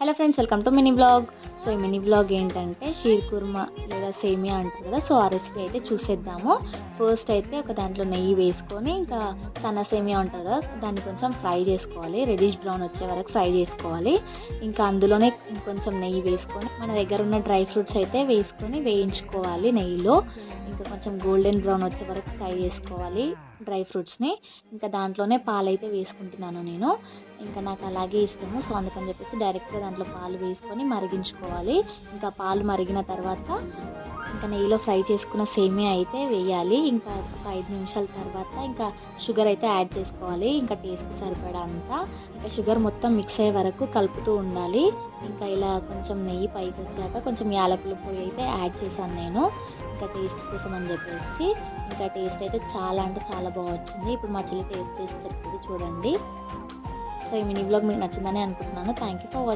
Hello friends welcome to mini blog. So ఈ mini blog ఏంటంటే షీర్ కుర్మా లేదా సేమియా అంటారు కదా సో ఆ రెసిపీ అయితే చూసేద్దాము. ఫస్ట్ అయితే ఒక దాంట్లో నెయ్యి వేసుకొని ఇంకా సన్న సేమియా ఉంటుంది కదా దాన్ని కొంచెం ఫ్రై చేసుకోవాలి. రెడిష్ బ్రౌన్ వచ్చే వరకు ఫ్రై చేసుకోవాలి. ఇంకా అందులోనే ఇంకొంచెం నెయ్యి వేసుకొని మన దగ్గర ఉన్న డ్రై ఫ్రూట్స్ అయితే వేసుకొని వేయించుకోవాలి నెయ్యిలో. ఇంకా కొంచెం గోల్డెన్ బ్రౌన్ వచ్చే వరకు ఫ్రై చేసుకోవాలి డ్రై ఫ్రూట్స్ని. ఇంకా దాంట్లోనే పాలు అయితే వేసుకుంటున్నాను నేను. ఇంకా నాకు అలాగే ఇష్టము. సో అందుకని చెప్పేసి డైరెక్ట్గా దాంట్లో పాలు వేసుకొని మరిగించుకోవాలి. ఇంకా పాలు మరిగిన తర్వాత ఇంకా నెయ్యిలో ఫ్రై చేసుకున్న సేమియా అయితే వేయాలి. ఇంకా ఒక ఐదు నిమిషాల తర్వాత ఇంకా షుగర్ అయితే యాడ్ చేసుకోవాలి. ఇంకా టేస్ట్ సరిపడా అంతా. ఇంకా షుగర్ మొత్తం మిక్స్ అయ్యే వరకు కలుపుతూ ఉండాలి. ఇంకా ఇలా కొంచెం నెయ్యి పైకి వచ్చాక కొంచెం యాలకుల పొడి అయితే యాడ్ చేశాను నేను. ఇంకా టేస్ట్ కోసం అని చెప్పేసి. ఇంకా టేస్ట్ అయితే చాలా అంటే చాలా బాగుంటుంది ఇప్పుడు మా చెల్లి టేస్ట్ చేసి చెప్తుంది చూడండి. సో ఈ మినీ బ్లాగ్ మీకు నచ్చిందని అనుకుంటున్నాను. Thank you for watching